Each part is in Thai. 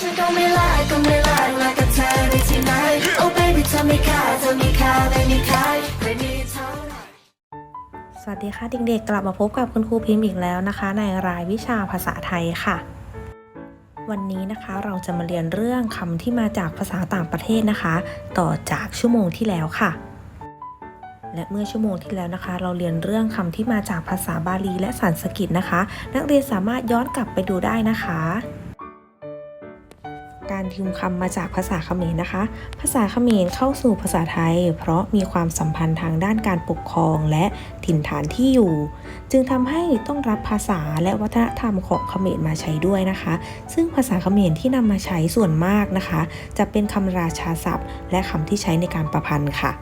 ฉันก็ไม่ไล่ก็ไม่ไล่ไล่กับเธอได้ที่ไหน Oh baby เธอไม่ค่าเธอมีค่าไม่มีใครไม่มีเท่าไหร่สวัสดีค่ะเด็กๆ กลับมาพบกับคุณครูพิมพ์อีกแล้วนะคะ ในรายวิชาภาษาไทยค่ะ วันนี้นะคะเราจะมาเรียนเรื่องคำที่มาจากภาษาต่างประเทศนะคะ ต่อจากชั่วโมงที่แล้วค่ะ และเมื่อชั่วโมงที่แล้วนะคะ เราเรียนเรื่องคำที่มาจากภาษาบาลีและสันสกฤตนะคะ นักเรียนสามารถย้อนกลับไปดูได้นะคะ การยืมคำมาจากภาษาเขมรนะคะ ภาษาเขมรเข้าสู่ภาษาไทย เพราะมีความสัมพันธ์ทางด้านการปกครองและถิ่นฐานที่อยู่ จึงทำให้ต้องรับภาษาและวัฒนธรรมของเขมรมาใช้ด้วยนะคะ ซึ่งภาษาเขมรที่นำมาใช้ส่วนมากนะคะ จะเป็นคำราชาศัพท์ และคำที่ใช้ในการประพันธ์ค่ะ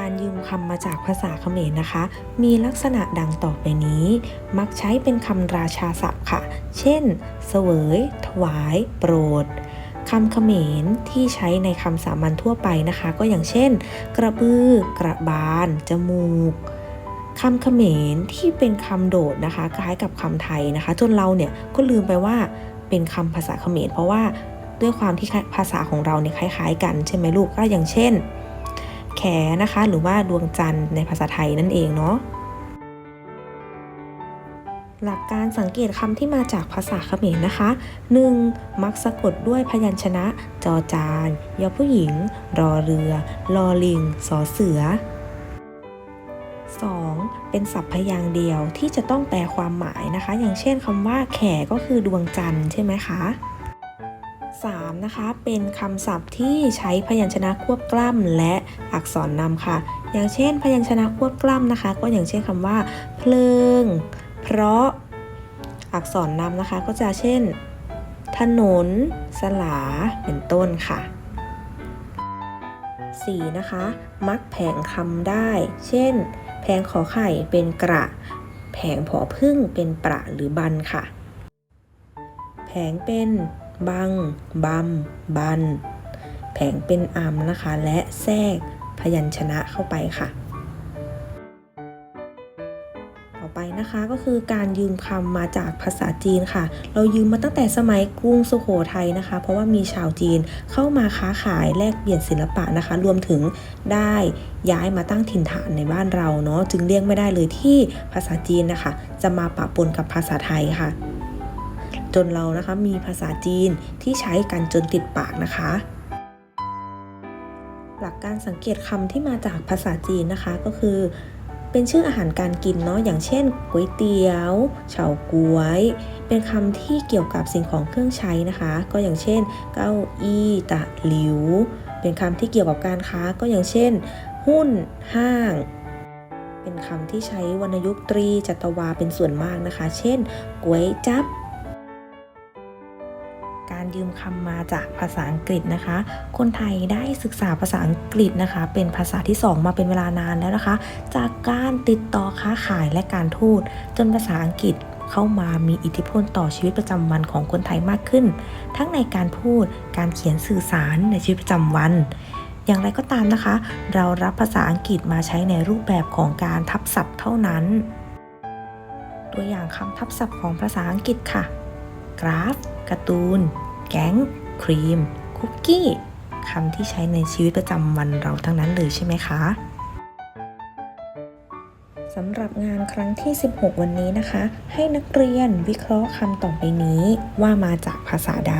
การยืมคำมาจากภาษาเขมรนะคะ มีลักษณะดังต่อไปนี้ มักใช้เป็นคำราชาศัพท์ค่ะ เช่น เสวย ถวาย โปรดคำเขมรที่ใช้ในคำสามัญทั่วไปนะคะ ก็อย่างเช่น กระบือ กระบาล จมูกคำเขมรที่เป็นคำโดดนะคะคล้ายกับคำไทยนะคะ จนเราเนี่ยก็ลืมไปว่าเป็นคำภาษาเขมรเพราะว่าด้วยความที่ภาษาของเราเนี่ยคล้ายๆ กัน ใช่ไหมลูกก็อย่างเช่น แขนะคะ หรือว่าดวงจันทร์ในภาษาไทยนั่นเองเนาะ หลักการสังเกตคำที่มาจากภาษาเขมรนะคะ 1. มักสะกดด้วยพยัญชนะ จอจานยอผู้หญิง รอเรือ ลอลิง สอเสือ 2. เป็นศัพท์พยางค์เดียวที่จะต้องแปลความหมายนะคะ อย่างเช่นคำว่าแขก็คือดวงจันทร์ใช่ไหมคะ 3. นะคะ เป็นคำศัพท์ที่ใช้พยัญชนะควบกล้ำและอักษรนำค่ะ อย่างเช่น พยัญชนะควบกล้ำนะคะ ก็อย่างเช่นคำว่า เพลิง เพราะ อักษรนำนะคะก็จะเช่น ถนน สลา เป็นต้นค่ะ 4. นะคะ มักแผงคำได้ เช่น แผงขอไข่เป็นกระ แผงผอพึ่งเป็นประหรือบันค่ะ แผงเป็น บังบำบัน แผงเป็นอัมนะคะ และแทรกพยัญชนะเข้าไปค่ะ ต่อไปนะคะก็คือการยืมคำมาจากภาษาจีนค่ะ เรายืมมาตั้งแต่สมัยกรุงสุโขทัยนะคะ เพราะว่ามีชาวจีนเข้ามาค้าขายแลกเปลี่ยนศิลปะนะคะ รวมถึงได้ย้ายมาตั้งถิ่นฐานในบ้านเราเนาะจึงเลี่ยงไม่ได้เลยที่ภาษาจีนนะคะ จะมาปะปนกับภาษาไทยค่ะ จนเรานะคะมีภาษาจีนที่ใช้กันจนติดปากนะคะหลักการสังเกตคำที่มาจากภาษาจีนนะคะก็คือ เป็นชื่ออาหารการกินเนาะอย่างเช่นก๋วยเตี๋ยวเฉาก๊วย เป็นคำที่เกี่ยวกับสิ่งของเครื่องใช้นะคะ ก็อย่างเช่น เก้าอี้ตะหลิว เป็นคำที่เกี่ยวกับการค้าก็อย่างเช่น หุ้นห้าง เป็นคำที่ใช้วรรณยุกตรีจัตวาเป็นส่วนมากนะคะ เช่นก๋วยจับ ยืมคำมาจากภาษาอังกฤษนะคะ คนไทยได้ศึกษาภาษาอังกฤษนะคะ เป็นภาษาที่ 2 มาเป็นเวลานานแล้วนะคะ จากการติดต่อค้าขายและการทูตจนภาษาอังกฤษเข้ามามีอิทธิพลต่อชีวิตประจำวันของคนไทยมากขึ้น ทั้งในการพูด การเขียนสื่อสารในชีวิตประจำวัน อย่างไรก็ตามนะคะ เรารับภาษาอังกฤษมาใช้ในรูปแบบของการทับศัพท์เท่านั้น ตัวอย่างคำทับศัพท์ของภาษาอังกฤษค่ะ กราฟ การ์ตูน แก๊ง ครีม คุกกี้คำที่ใช้ในชีวิตประจำวันเราทั้งนั้นเลยใช่ไหมคะสำหรับงานครั้งที่ 16 วันนี้นะคะ ให้นักเรียนวิเคราะห์คำต่อไปนี้ว่ามาจากภาษาใด